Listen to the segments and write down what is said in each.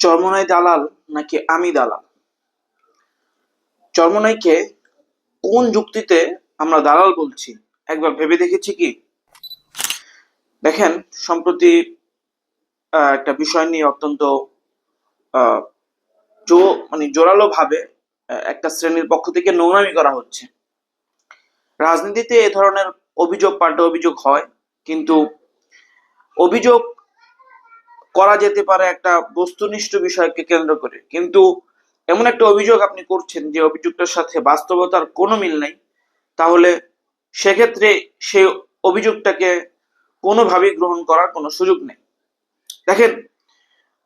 চরমনাই দালাল নাকি আমি দালাল? চরমনাইকে কোন যুক্তিতে আমরা দালাল বলছি? একবার ভেবে দেখেছি কি? দেখেন, সম্প্রতি একটা বিষয় নিয়ে অত্যন্ত জো মানে জোরালো ভাবে একটা শ্রেণির পক্ষ থেকে নোংরামি করা হচ্ছে। রাজনীতিতে এ ধরনের অভিযোগ, পাল্টা অভিযোগ হয়, কিন্তু অভিযোগ করা যেতে পারে একটা বস্তুনিষ্ঠ বিষয়কে কেন্দ্র করে। কিন্তু এমন একটা অভিযোগ আপনি করছেন যে অভিযোগটার সাথে বাস্তবতার কোনো মিল নেই, তাহলে সেক্ষেত্রে সেই অভিযোগটাকে কোনোভাবেই গ্রহণ করার কোনো সুযোগ নেই। দেখেন,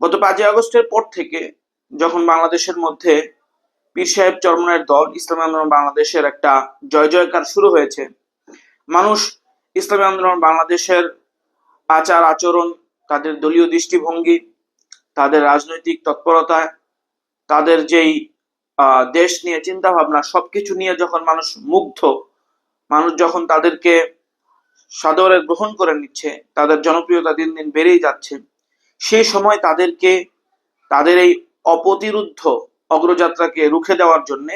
গত পাঁচই আগস্টের পর থেকে যখন বাংলাদেশের মধ্যে পীর সাহেব চরমনের দল, ইসলামী আন্দোলন বাংলাদেশের একটা জয় জয়কার শুরু হয়েছে, মানুষ ইসলামী আন্দোলন বাংলাদেশের আচার আচরণ তাদের দলীয় দৃষ্টিভঙ্গি, তাদের রাজনৈতিক তৎপরতা তাদের যেই দেশ নিয়ে চিন্তা ভাবনা সবকিছু নিয়ে যখন মানুষ মুগ্ধ, মানুষ যখন তাদেরকে সাদরে গ্রহণ করে নিচ্ছে, তাদের জনপ্রিয়তা দিন দিন বেড়েই যাচ্ছে, সেই সময় তাদেরকে, তাদের এই অপ্রতিরুদ্ধ অগ্রযাত্রাকে রুখে দেওয়ার জন্য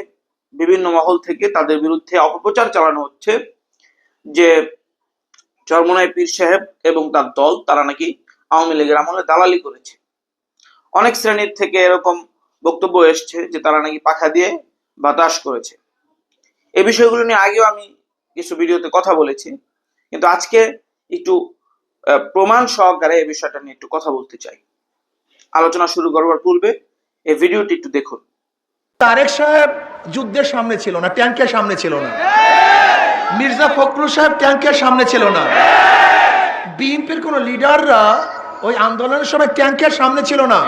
বিভিন্ন মহল থেকে তাদের বিরুদ্ধে অপপ্রচার চালানো হচ্ছে যে, চরমনাই পীর সাহেব এবং তার দল, তারা নাকি আওয়ামী লীগের আমলে দালালি করেছে। অনেক শ্রেণির থেকে এরকম বক্তব্য এসছে যে তারা নাকি পাখা দিয়ে বাতাস করেছে। এই বিষয়গুলো নিয়ে আগেও আমি কিছু ভিডিওতে কথা বলেছি। কিন্তু আজকে একটু প্রমাণ সহকারে এই বিষয়টা নিয়ে একটু কথা বলতে চাই। আলোচনা শুরু করবার পূর্বে এই ভিডিওটি একটু দেখুন। তারেক সাহেব যুদ্ধের সামনে ছিল না ট্যাঙ্কের সামনে ছিল না। মির্জা ফখরুল সাহেব ট্যাঙ্কের সামনে ছিল না। বিএনপির কোন লিডাররা ওই আন্দোলনের সময় ট্যাঙ্কের সামনে ছিল না,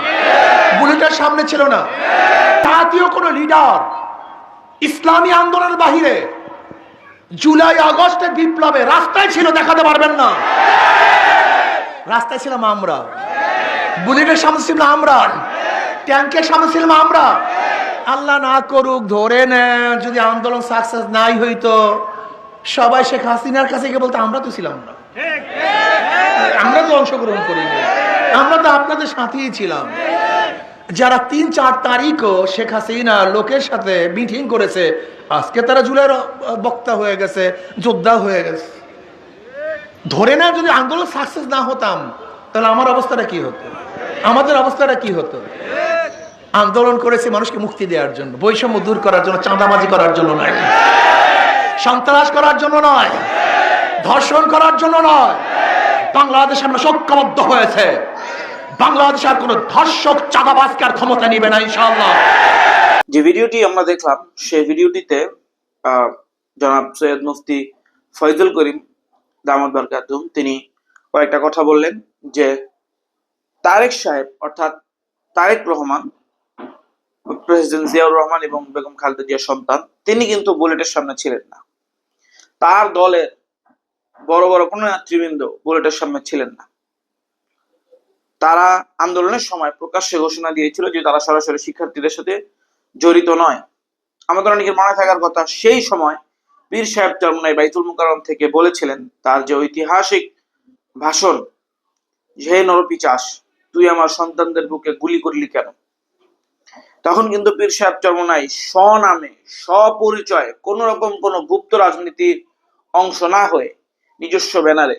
বুলেটের সামনে ছিল না। জাতীয় কোন লিডার ইসলামী আন্দোলনের বাহিরে জুলাই আগস্টের বিপ্লবে রাস্তায় ছিল, দেখাতে পারবেন না। রাস্তায় ছিলাম আমরা। বুলেটের সামনে ছিলাম আমরা। ট্যাঙ্কের সামনে ছিলাম আমরা। আল্লাহ না করুক, ধরে নেন, যদি আন্দোলন সাকসেস নাই হইতো, সবাই শেখ হাসিনার কাছে গিয়ে বলতো, আমরা তো ছিলাম না। আমরা তো অংশগ্রহণ করিনি। আমরা তো আপনাদের সাথেই ছিলাম। যারা তিন চার তারিখও শেখ হাসিনা লোকের সাথে মিটিং করেছে, আজকে তারা জুলাইয়ের বক্তা হয়ে গেছে, যোদ্ধা হয়ে গেছে। ধরে না যদি আন্দোলন সাকসেস না হতাম, তাহলে আমার অবস্থাটা কি হতো? আমাদের অবস্থাটা কি হতো? আন্দোলন করেছে মানুষকে মুক্তি দেওয়ার জন্য, বৈষম্য দূর করার জন্য, চাঁদাবাজি করার জন্য নয়। সন্ত্রাস করার জন্য নয়। ধর্ষণ করার জন্য নয়। বাংলাদেশ আমরা সক্ষমবদ্ধ হয়েছে। বাংলাদেশ আর কোনো ধর্ষক, চাঁদাবাজকে আর ক্ষমতা নিবে না, ইনশাআল্লাহ। যে ভিডিওটি আমরা দেখলাম, সেই ভিডিওটিতে জনাব সৈয়দ মুফতি ফয়জুল করিম দামদ বারকাতুম তিনি কয়েকটা কথা বললেন যে তারেক সাহেব, অর্থাৎ তারেক রহমান, প্রেসিডেন্ট জিয়াউর রহমান এবং বেগম খালেদা জিয়ার সন্তান, তিনি কিন্তু বুলেটের সামনে ছিলেন না। তার দলের বড় বড় কোনো নেতৃবৃন্দ বুলেটের সামনে ছিলেন না। তারা আন্দোলনের সময় প্রকাশ্যে ঘোষণা দিয়েছিল যে তারা সরাসরি শিক্ষার্থীদের সাথে জড়িত নয়। আমাদের অনেকের মনে থাকার কথা, সেই সময় পীর সাহেব চরমনাই বাইতুল মুকাররম থেকে বলেছিলেন তার যে ঐতিহাসিক ভাষণ, হে নরপিচাস তুই আমার সন্তানদের বুকে গুলি করলি কেন? তখন কিন্তু পীর সাহেব চরমনাই স্বনামে, স্বপরিচয় কোন রকম কোন গুপ্ত রাজনীতির অংশ না হয়ে নিজস্ব ব্যানারে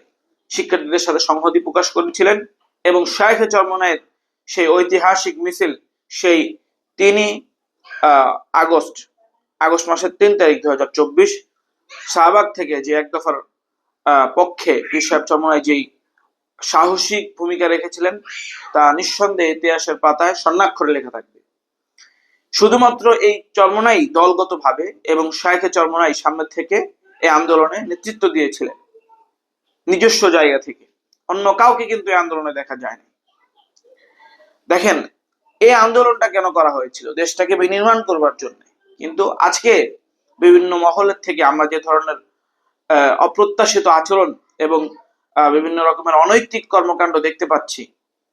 শিক্ষার্থীদের সাথে সংহতি প্রকাশ করেছিলেন এবং শাইখে চরমনায়ের সেই ঐতিহাসিক মিছিল সেই আহ, আগস্ট আগস্ট মাসের তিন তারিখ দুই হাজার চব্বিশ শাহবাগ থেকে যে এক দফার পক্ষে পীর সাহেব চরমনায় যেই সাহসিক ভূমিকা রেখেছিলেন তা নিঃসন্দেহে ইতিহাসের পাতায় স্বর্ণাক্ষরে লেখা থাকবে। শুধুমাত্র এই চর্মনাই দলগতভাবে এবং শাইখে চর্মনাই সামনে থেকে এই আন্দোলনে নেতৃত্ব দিয়েছিলেন। নিজস্ব জায়গা থেকে। অন্য কাউকে কিন্তু এই আন্দোলনে দেখা যায়নি। দেখেন, এই আন্দোলনটা কেন করা হয়েছিল? দেশটাকে বিনির্মাণ করবার জন্য। কিন্তু আজকে বিভিন্ন মহলের থেকে আমরা যে ধরনের অপ্রত্যাশিত আচরণ এবং বিভিন্ন রকমের অনৈতিক কর্মকাণ্ড দেখতে পাচ্ছি,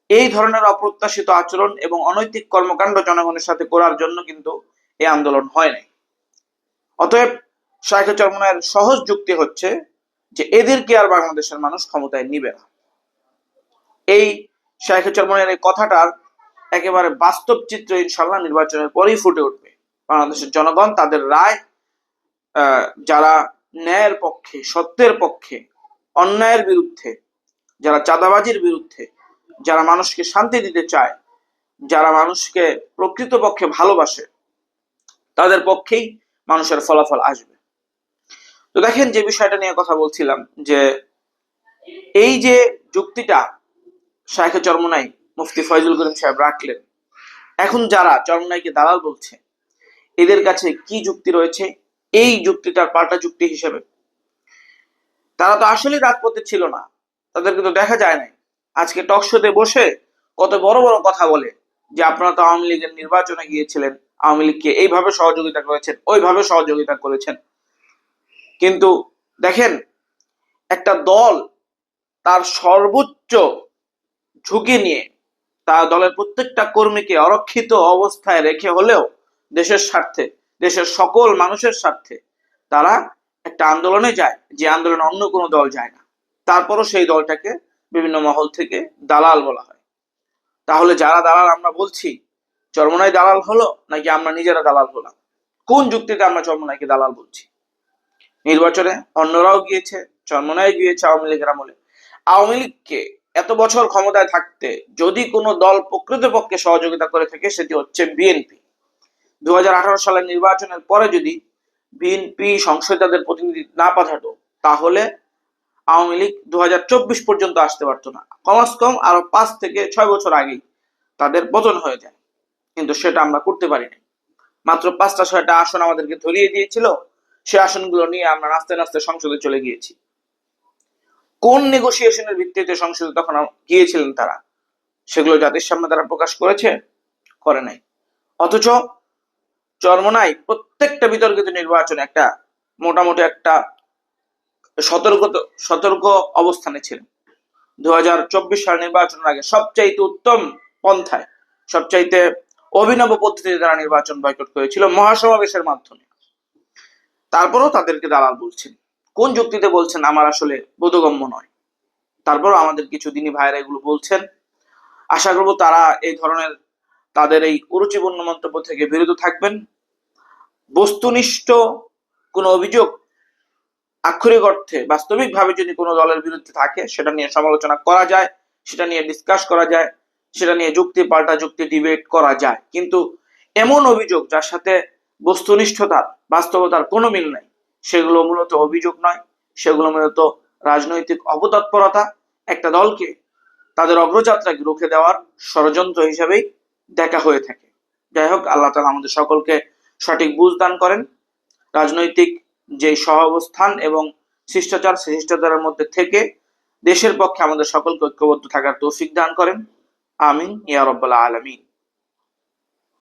এই ধরনের অপ্রত্যাশিত আচরণ এবং অনৈতিক কর্মকাণ্ড জনগণের সাথে করার জন্য কিন্তু এই আন্দোলন হয় নাই। অতএব শাহেখ চরমনায়ের সহজ যুক্তি হচ্ছে যে এদেরকে আর বাংলাদেশের মানুষ ক্ষমতায় নিবে না। এই শাহেখ চরমনের এই কথাটার একেবারে বাস্তব চিত্র ইনশাল্লাহ নির্বাচনের পরেই ফুটে উঠবে। বাংলাদেশের জনগণ তাদের রায় যারা ন্যায়ের পক্ষে, সত্যের পক্ষে, অন্যায়ের বিরুদ্ধে, যারা চাঁদাবাজির বিরুদ্ধে, যারা মানুষকে শান্তি দিতে চায়, যারা মানুষকে প্রকৃতপক্ষে ভালোবাসে, তাদের পক্ষেই মানুষের ফলাফল আসবে। তো দেখেন যে বিষয়টা নিয়ে কথা বলছিলাম, যে এই যে যুক্তিটা শাহেখে চরমনাই মুফতি ফয়জুল করিম সাহেব রাখলেন, এখন যারা চরমনাইকে দালাল বলছে, এদের কাছে কি যুক্তি রয়েছে? এই যুক্তিটার পাল্টা যুক্তি হিসেবে। তারা তো আসলেই রাজপথে ছিল না তাদের কিন্তু দেখা যায় নাই। আজকে টক শোতে বসে কত বড় বড় কথা বলে, যে আপনারা তো আওয়ামী লীগের নির্বাচনে গিয়েছিলেন, আওয়ামী লীগকে এইভাবে সহযোগিতা করেছেন, ওইভাবে সহযোগিতা করেছেন। কিন্তু দেখেন, একটা দল তার সর্বোচ্চ ঝুঁকি নিয়ে তার দলের প্রত্যেকটা কর্মীকে অরক্ষিত অবস্থায় রেখে হলেও দেশের স্বার্থে, দেশের সকল মানুষের স্বার্থে তারা একটা আন্দোলনে যায়, যে আন্দোলনে অন্য কোনো দল যায় না। তারপরও সেই দলটাকে বিভিন্ন মহল থেকে দালাল বলা হয়। তাহলে যারা দালাল আমরা বলছি, চরমনাই দালাল হলো নাকি আমরা নিজেরা দালাল হলাম? কোন যুক্তিতে আমরা চরমনাইকে দালাল বলছি? নির্বাচনে অন্যরাও গিয়েছে চরমনাই গিয়েছে আওয়ামী লীগের আমলে। আওয়ামী লীগকে এত বছর ক্ষমতায় থাকতে যদি কোনো দল প্রকৃতপক্ষে সহযোগিতা করে থাকে, সেটি হচ্ছে বিএনপি। দু সালের নির্বাচনের পরে যদি বিএনপি সংসদে তাদের প্রতিনিধি না পাঠাতো, তাহলে আওয়ামী লীগ দু হাজার চব্বিশ পর্যন্ত আসতে পারতো না। কমাস কম আরও পাঁচ থেকে ছয় বছর আগেই তাদের পতন হয়ে যায়। কিন্তু সেটা আমরা করতে পারিনি। মাত্র পাঁচটা, ছয়টা আসন আমাদেরকে ধরিয়ে দিয়েছিল। সে আসনগুলো নিয়ে আমরা নাচতে নাচতে সংসদে চলে গিয়েছি। কোন নেগোসিয়েশনের ভিত্তিতে সংসদে তখন গিয়েছিলেন তারা? সেগুলো জাতির সামনে তারা প্রকাশ করেছে? করে নাই। অথচ চরমনাই প্রত্যেকটা বিতর্কিত নির্বাচন একটা মোটামুটি একটা সতর্ক সতর্ক অবস্থানে ছিল দু হাজার চব্বিশ সাল নির্বাচনের আগে সবচাইতে উত্তম পন্থায়, সবচাইতে অভিনব পদ্ধতিতে তারা নির্বাচন বয়কট করেছিল মহাসমাবেশের মাধ্যমে। তারপরও তাদেরকে দালাল বলছেন। কোন যুক্তিতে বলছেন আমার আসলে বোধগম্য নয়। তারপরও আমাদের কিছু দিনই ভাইরা এগুলো বলছেন। আশা করব তারা এই ধরনের তাদের এই কুরুচিপূর্ণ মন্তব্য থেকে বিরত থাকবেন। বস্তুনিষ্ঠ কোনো অভিযোগ আক্ষরিক অর্থে বাস্তবিকভাবে যদি কোনো দলের বিরুদ্ধে থাকে, সেটা নিয়ে সমালোচনা করা যায়, সেটা নিয়ে ডিসকাস করা যায়, সেটা নিয়ে যুক্তি পাল্টা যুক্তি ডিবেট করা যায়। কিন্তু এমন অভিযোগ যার সাথে বস্তুনিষ্ঠতার বাস্তবতার কোনো মিল নাই। সেগুলো মূলত অভিযোগ নয়। সেগুলো মূলত রাজনৈতিক অপতৎপরতা। একটা দলকে তাদের অগ্রযাত্রাকে রুখে দেওয়ার ষড়যন্ত্র হিসেবেই দেখা হয়ে থাকে। যাই হোক, আল্লাহ তালা আমাদের সকলকে সঠিক বুঝ দান করেন। রাজনৈতিক যে সহাবস্থান এবং শিষ্টাচার সেই শিষ্টাচারের মধ্যে থেকে দেশের পক্ষে আমাদের সকলকে ঐক্যবদ্ধ থাকার তৌফিক দান করেন। আমিন। ইয়া আলামিন।